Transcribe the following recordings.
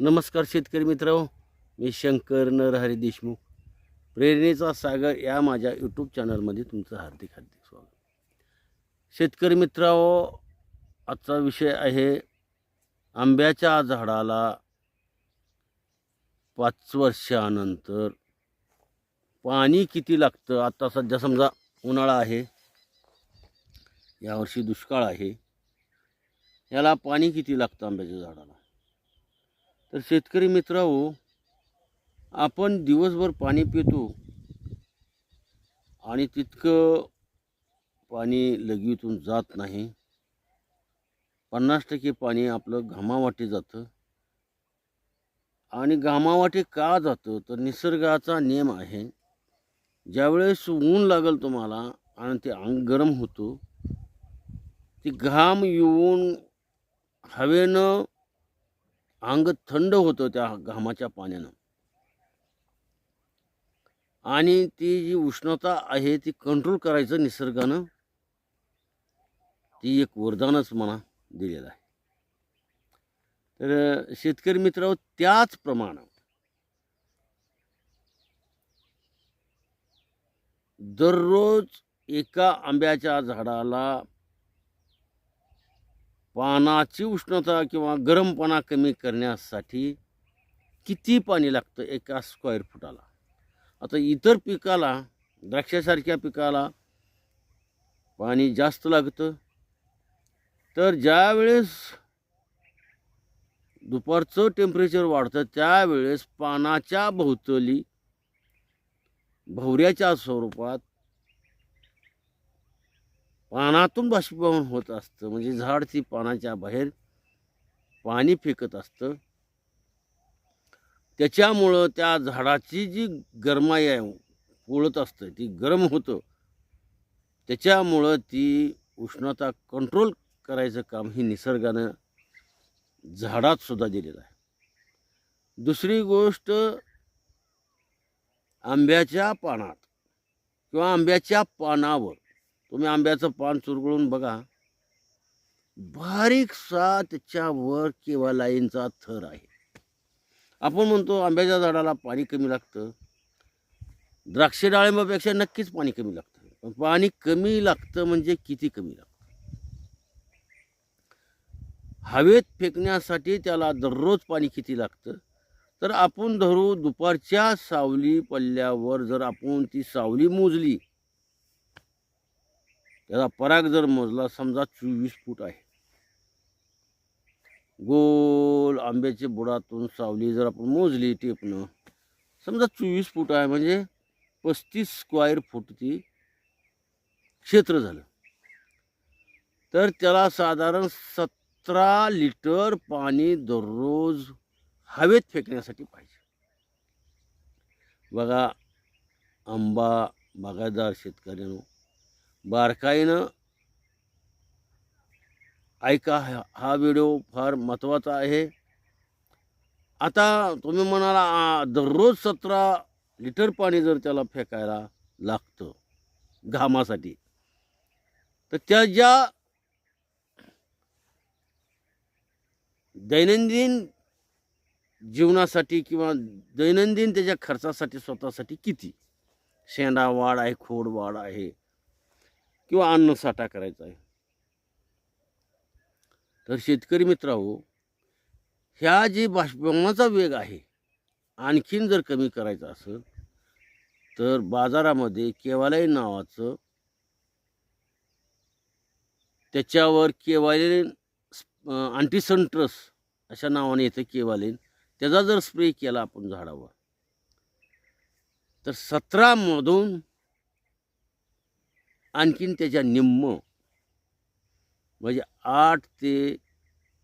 नमस्कार शेतकरी मित्र मी शंकर नरहरी देशमुख. प्रेरणेचा सागर या माझ्या यूट्यूब चॅनलमध्ये तुमचं हार्दिक हार्दिक स्वागत. शेतकरी मित्रांनो आजचा विषय आहे आंब्याच्या झाडाला पाच वर्षानंतर पाणी किती लागतं? आता सध्या समजा उन्हाळा आहे यावर्षी दुष्काळ आहे. याला पाणी किती लागतं आंब्याच्या झाडाला? तर शेतकरी मित्रांनो आपण दिवसभर पाणी पितो आणि तितकं पाणी लगीतून जात नाही. पन्नास टक्के पाणी आपलं घामावाटे जातं. आणि घामावाटे का जातं? तर निसर्गाचा नियम आहे. ज्यावेळेस ऊन लागल तुम्हाला आणि ते अंग गरम होतो ते घाम येऊन हवेनं अंग थंड होतं त्या घामाच्या पाण्यानं. आणि ती जी उष्णता आहे ती कंट्रोल करायचं निसर्गानं ती एक वरदानच म्हणा दिलेलं आहे. तर शेतकरी मित्र त्याचप्रमाणे दररोज एका आंब्याच्या झाडाला पानाची उष्णता किंवा गरमपणा कमी करण्यासाठी किती पाणी लागतं एका स्क्वेअर फुटाला? आता इतर पिकाला द्राक्षासारख्या पिकाला पाणी जास्त लागतं. तर ज्यावेळेस दुपारचं टेम्परेचर वाढतं त्यावेळेस पानाच्या भोवतली भवऱ्याच्या स्वरूपात पानातून बाष्पीभवन होत असतं. म्हणजे झाड ती पानाच्या बाहेर पाणी फेकत असतं. त्याच्यामुळं त्या झाडाची जी गरमाई आहे पोळत असतं ती गरम होतं. त्याच्यामुळं ती उष्णता कंट्रोल करायचं काम ही निसर्गानं झाडात सुद्धा दिलेलं आहे. दुसरी गोष्ट आंब्याच्या पानात किंवा आंब्याच्या पानावर तुम्ही आंब्याचं पान चुरगळून बघा. बारीकसा त्याच्यावर किंवा लाईनचा थर आहे. आपण म्हणतो आंब्याच्या झाडाला पाणी कमी लागतं. द्राक्ष डाळिंबापेक्षा नक्कीच पाणी कमी लागतं. पण पाणी कमी लागतं म्हणजे किती कमी लागतं? हवेत फेकण्यासाठी त्याला दररोज पाणी किती लागतं? तर आपण धरू दुपारच्या सावली पल्ल्यावर जर आपण ती सावली मोजली त्याचा पराग जर मोजला समजा चोवीस फूट आहे. गोल आंब्याच्या बुडातून सावली जर आपण मोजली टेपनं समजा चोवीस फूट आहे म्हणजे पस्तीस स्क्वायर फूट ती क्षेत्र झालं. तर त्याला साधारण सतरा लिटर पाणी दररोज हवेत फेकण्यासाठी पाहिजे. बघा आंबा बागायदार शेतकऱ्यांनो बारकाईनं ऐका हा हा व्हिडिओ फार महत्त्वाचा आहे. आता तुम्ही म्हणाला दररोज सतरा लिटर पाणी जर त्याला फेकायला लागतं घामासाठी तर त्या ज्या दैनंदिन जीवनासाठी किंवा दैनंदिन त्याच्या खर्चासाठी स्वतःसाठी किती? शेंडा वाढ आहे खोड वाढ आहे किंवा अन्न साठा करायचा आहे. तर शेतकरी मित्रांनो ह्या जे बाष्पीभवनाचा वेग आहे आणखीन जर कमी करायचा असेल तर बाजारामध्ये केवालाय नावाचं त्याच्यावर केवालेन अँटीसंट्रस अशा नावाने येतं केवालेन त्याचा जर स्प्रे केला आपण झाडावर तर सतरामधून आणखीन त्याच्या निम्म म्हणजे आठ ते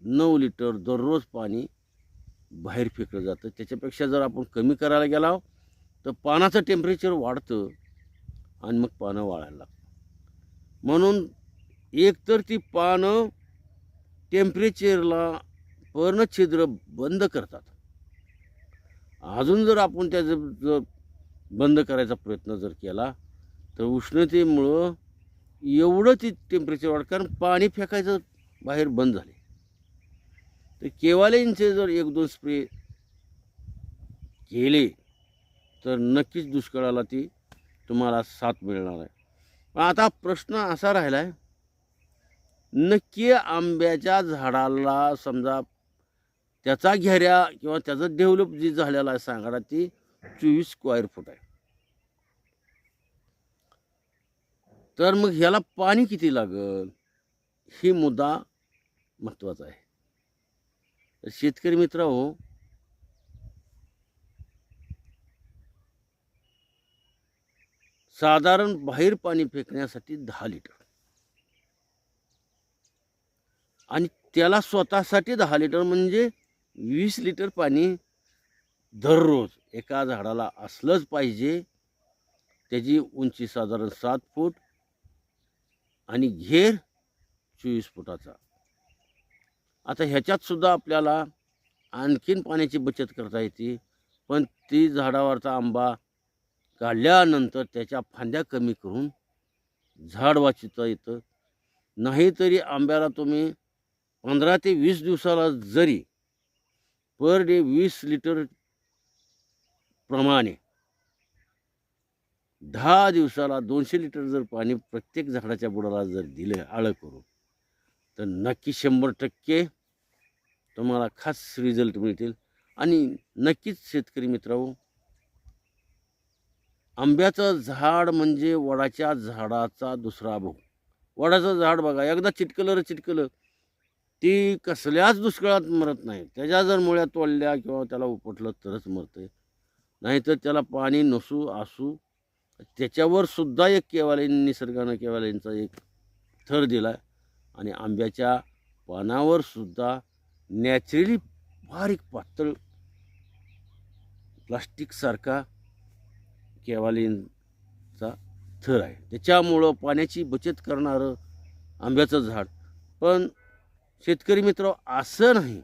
नऊ लिटर दररोज पाणी बाहेर फेकलं जातं. त्याच्यापेक्षा जर आपण कमी करायला गेला तर पानाचं टेम्परेचर वाढतं आणि मग पानं वाळायला लागतं. म्हणून एकतर ती पानं टेम्परेचरला पर्णछिद्र बंद करतात. अजून जर आपण त्याचं जर बंद करायचा प्रयत्न जर केला तर उष्णतेमुळं एवढं ती टेम्परेचर वाढ कारण पाणी फेकायचं बाहेर बंद झाले. तर केवालेंचे जर एक दोन स्प्रे केले तर नक्कीच दुष्काळाला ती तुम्हाला साथ मिळणार आहे. पण आता प्रश्न असा राहिला आहे नक्की आंब्याच्या झाडाला समजा त्याचा घेऱ्या किंवा त्याचं डेव्हलप जी झालेला आहे सांगाडा ती चोवीस स्क्वेअर फूट आहे. तर मग ह्याला पाणी किती लागल? ही मुद्दा महत्त्वाचा आहे. तर शेतकरी मित्र हो साधारण बाहेर पाणी फेकण्यासाठी दहा लिटर. आणि त्याला स्वतःसाठी दहा लिटर म्हणजे वीस लिटर पाणी दररोज एका झाडाला असलंच पाहिजे. त्याची उंची साधारण सात फूट आणि घेर चोवीस फुटाचा. आता ह्याच्यातसुद्धा आपल्याला आणखीन पाण्याची बचत करता येते पण ती झाडावरचा आंबा काढल्यानंतर त्याच्या फांद्या कमी करून झाड वाचवता येतं. नाहीतरी आंब्याला तुम्ही पंधरा ते वीस दिवसाला जरी पर डे वीस लिटर प्रमाणे दहा दिवसाला दोनशे लिटर जर पाणी प्रत्येक झाडाच्या बुडाला जर दिलं आळं करून तर नक्की शंभर टक्के तुम्हाला खास रिझल्ट मिळतील. आणि नक्कीच शेतकरी मित्रांनो आंब्याचं झाड म्हणजे वडाच्या झाडाचा दुसरा भाऊ वडाचं झाड बघा एकदा चिटकलं चिटकलं ती कसल्याच दुष्काळात मरत नाही. त्याच्या जर मुळ्या तोडल्या किंवा त्याला उपटलं तरच मरते नाहीतर त्याला पाणी नसू असू त्याच्यावर सुद्धा एक केवालीन निसर्गानं केवालींचा एक थर दिला आहे आणि आंब्याच्या पानावर सुद्धा नॅचरली बारीक पातळ प्लास्टिकसारखा केवालींचा थर आहे. त्याच्यामुळं पाण्याची बचत करणारं आंब्याचं झाड. पण शेतकरी मित्र असं नाही.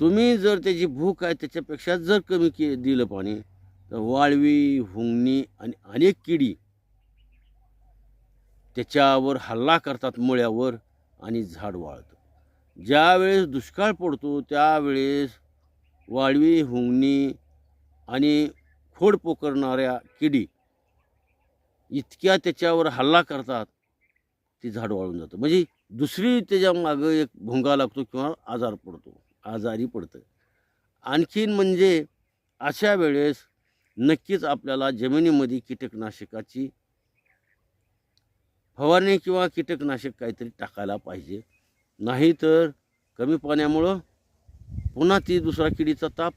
तुम्ही जर त्याची भूक आहे त्याच्यापेक्षा जर कमी के दिलं पाणी तर वाळवी हुंगणी आणि अनेक किडी त्याच्यावर हल्ला करतात मुळ्यावर आणि झाड वाळतं. ज्यावेळेस दुष्काळ पडतो त्यावेळेस वाळवी हुंगणी आणि खोड पोकरणाऱ्या किडी इतक्या त्याच्यावर हल्ला करतात ती झाड वाळून जातं. म्हणजे दुसरी त्याच्या मागं एक भोंगा लागतो किंवा आजार पडतो आजारी पडतं. आणखीन म्हणजे अशा वेळेस नक्कीच आपल्याला जमिनीमध्ये कीटकनाशकाची फवारणी किंवा कीटकनाशक काहीतरी टाकायला पाहिजे. नाहीतर कमी पाण्यामुळं पुन्हा ती दुसरा किडीचा ताप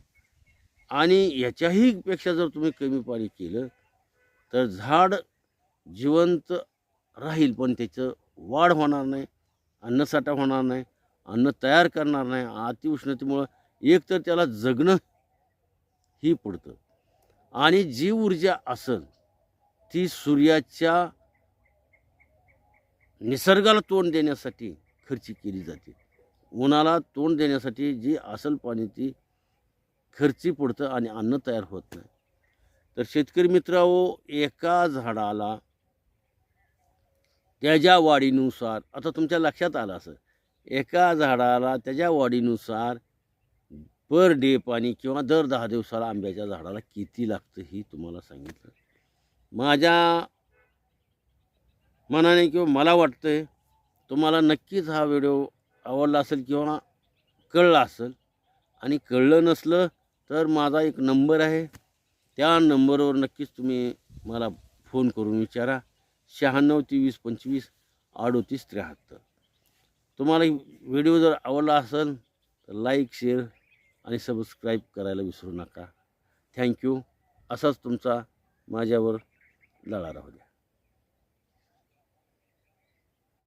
आणि याच्याही पेक्षा जर तुम्ही कमी पाणी केलं तर झाड जिवंत राहील पण त्याचं वाढ होणार नाही अन्नसाठा होणार नाही अन्न तयार करणार नाही अतिउष्णतेमुळं एक तर त्याला जगणं ही पडतं. आणि जी ऊर्जा असेल ती सूर्याच्या निसर्गाला तोंड देण्यासाठी खर्ची केली जाते. उन्हाला तोंड देण्यासाठी जी असेल पाणी ती खर्ची पडतं आणि अन्न तयार होत नाही. तर शेतकरी मित्रांनो एका झाडाला त्याच्या वाढीनुसार आता तुमच्या लक्षात आलं असं एका झाडाला त्याच्या वाढीनुसार पर डे पाणी किंवा दर दहा दिवसाला आंब्याच्या झाडाला किती लागतं ही तुम्हाला सांगितलं. माझ्या मनाने किंवा मला वाटतं आहे तुम्हाला नक्कीच हा व्हिडिओ आवडला असेल किंवा कळला असेल आणि कळलं नसलं तर माझा एक नंबर आहे. त्या नंबरवर नक्कीच तुम्ही मला फोन करून विचारा. शहाण्णव तेवीस पंचवीस अडोतीस त्र्याहत्तर. तुम्हाला व्हिडिओ जर आवडला असेल तर लाईक शेअर आणि सबस्क्राईब करायला विसरू नका. थँक्यू असाच तुमचा माझ्यावर लढा राहू द्या.